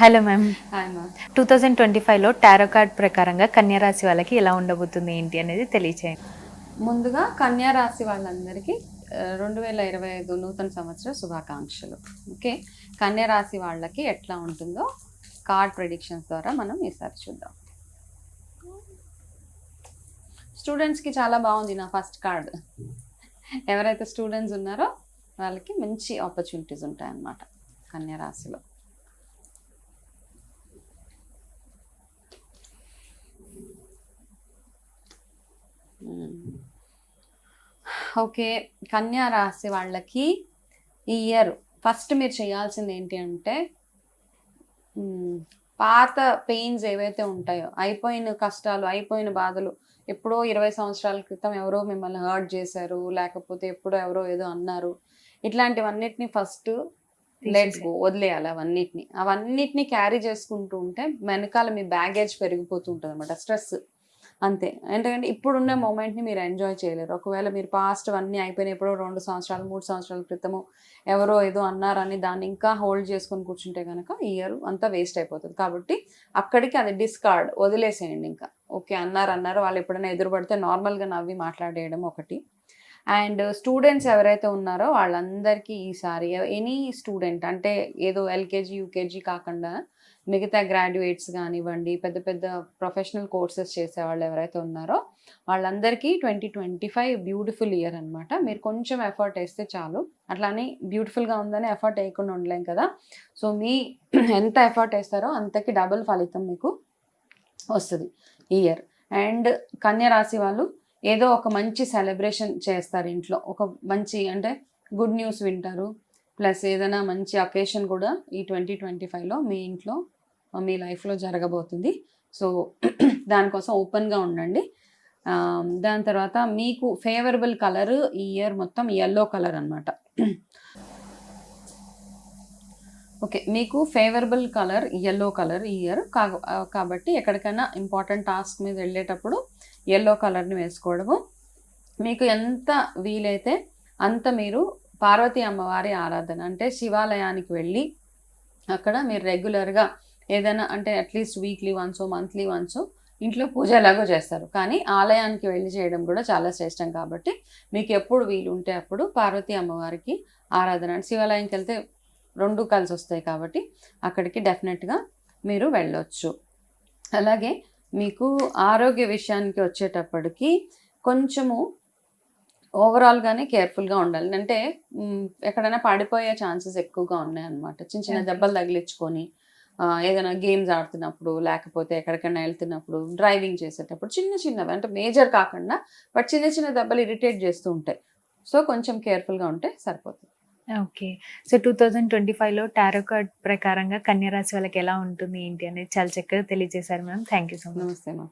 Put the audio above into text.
Hello ma'am. Two thousand twenty ఫైవ్లో tarot card ప్రకారంగా కన్యా రాశి వాళ్ళకి ఎలా ఉండబోతుంది ఏంటి అనేది తెలియచేయండి. ముందుగా కన్యా రాశి వాళ్ళందరికీ రెండు వేల ఇరవై ఐదు నూతన సంవత్సర శుభాకాంక్షలు. ఓకే? కన్యా రాశి వాళ్ళకి ఎట్లా ఉంటుందో కార్డ్ ప్రిడిక్షన్స్ ద్వారా మనం ఈసారి చూద్దాం. స్టూడెంట్స్కి చాలా బాగుంది నా ఫస్ట్ కార్డ్. ఎవరైతే స్టూడెంట్స్ ఉన్నారో వాళ్ళకి మంచి ఆపర్చునిటీస్ ఉంటాయన్నమాట కన్యా రాశిలో. ఓకే కన్యా రాశి వాళ్ళకి ఈ ఇయర్. ఫస్ట్ మీరు చేయాల్సింది ఏంటి అంటే పాత పెయిన్స్ ఏవైతే ఉంటాయో అయిపోయిన కష్టాలు అయిపోయిన బాధలు ఎప్పుడో ఇరవై సంవత్సరాల క్రితం ఎవరో మిమ్మల్ని హర్ట్ చేశారు లేకపోతే ఎప్పుడో ఎవరో ఏదో అన్నారు. ఇట్లాంటివన్నిటిని ఫస్ట్ లెట్స్ గో వదిలేయాలి అవన్నిటిని. అవన్నిటిని క్యారీ చేసుకుంటూ ఉంటే వెనకాల మీ బ్యాగేజ్ పెరిగిపోతూ ఉంటుంది అనమాట స్ట్రెస్ అంతే. ఎందుకంటే ఇప్పుడున్న మూమెంట్ని మీరు ఎంజాయ్ చేయలేరు. ఒకవేళ మీరు పాస్ట్ అన్నీ అయిపోయినాయి ఎప్పుడో రెండు సంవత్సరాలు మూడు సంవత్సరాల క్రితము ఎవరో ఏదో అన్నారని దాన్ని ఇంకా హోల్డ్ చేసుకొని కూర్చుంటే కనుక ఇయర్ అంతా వేస్ట్ అయిపోతుంది. కాబట్టి అక్కడికి అది డిస్కార్డ్ వదిలేసేయండి ఇంకా. ఓకే అన్నారు అన్నారు వాళ్ళు ఎప్పుడైనా ఎదురుపడితే నార్మల్గా నవ్వి మాట్లాడేయడం ఒకటి. అండ్ స్టూడెంట్స్ ఎవరైతే ఉన్నారో వాళ్ళందరికీ ఈసారి ఎనీ స్టూడెంట్ అంటే ఏదో ఎల్కేజీ యూకేజీ కాకుండా మిగతా గ్రాడ్యుయేట్స్ కానివ్వండి పెద్ద పెద్ద ప్రొఫెషనల్ కోర్సెస్ చేసే వాళ్ళు ఎవరైతే ఉన్నారో వాళ్ళందరికీ twenty twenty five beautiful year అనమాట మీరు కొంచెం ఎఫర్ట్ వేస్తే చాలు. అట్లానే బ్యూటిఫుల్గా ఉందని ఎఫర్ట్ వేయకుండా ఉండలేం కదా. సో మీ ఎంత ఎఫర్ట్ వేస్తారో అంతకి డబుల్ ఫలితం మీకు వస్తుంది ఇయర్. అండ్ కన్య రాశి వాళ్ళు ఏదో ఒక మంచి సెలబ్రేషన్ చేస్తారు ఇంట్లో. ఒక మంచి అంటే గుడ్ న్యూస్ వింటారు. ప్లస్ ఏదైనా మంచి అకేషన్ కూడా ఈ ట్వంటీ ట్వంటీ ఫైవ్లో మీ ఇంట్లో మీ లైఫ్లో జరగబోతుంది. సో దానికోసం ఓపెన్గా ఉండండి. దాని తర్వాత మీకు ఫేవరబుల్ కలర్ ఈ ఇయర్ మొత్తం ఎల్లో కలర్ అనమాట ఓకే మీకు ఫేవరబుల్ కలర్ ఎల్లో కలర్ ఈ ఇయర్ కాబట్టి ఎక్కడికైనా ఇంపార్టెంట్ టాస్క్ మీద వెళ్ళేటప్పుడు ఎల్లో కలర్ని వేసుకోవడము. మీకు ఎంత వీలైతే అంత మీరు పార్వతీ అమ్మవారి ఆరాధన అంటే శివాలయానికి వెళ్ళి అక్కడ మీరు రెగ్యులర్గా ఏదైనా అంటే at least weekly once monthly once ఇంట్లో పూజ ఎలాగో చేస్తారు. కానీ ఆలయానికి వెళ్ళి చేయడం కూడా చాలా శ్రేష్టం కాబట్టి మీకు ఎప్పుడు వీలు ఉంటే అప్పుడు పార్వతీ అమ్మవారికి ఆరాధన. అంటే శివాలయంకి వెళ్తే రెండు కలిసి వస్తాయి కాబట్టి అక్కడికి డెఫినెట్గా మీరు వెళ్ళొచ్చు. అలాగే మీకు ఆరోగ్య విషయానికి వచ్చేటప్పటికి కొంచెము ఓవరాల్గానే కేర్ఫుల్గా ఉండాలి. అంటే ఎక్కడైనా పడిపోయే ఛాన్సెస్ ఎక్కువగా ఉన్నాయన్నమాట. చిన్న చిన్న. దెబ్బలు తగిలించుకొని ఏదైనా గేమ్స్ ఆడుతున్నప్పుడు లేకపోతే ఎక్కడికైనా వెళ్తున్నప్పుడు డ్రైవింగ్ చేసేటప్పుడు చిన్న చిన్నవి అంటే మేజర్ కాకుండా బట్ చిన్న చిన్న దెబ్బలు ఇరిటేట్ చేస్తూ ఉంటాయి. సో కొంచెం కేర్ఫుల్గా ఉంటే సరిపోతుంది. Okay. So two thousand twenty ఫైవ్లో టారో కార్డ్ ప్రకారంగా కన్యారాశి వాళ్ళకి ఎలా ఉంటుంది ఏంటి అనేది చాలా చక్కగా తెలియజేశారు ma'am. Thank you so much. నమస్తే మ్యామ్.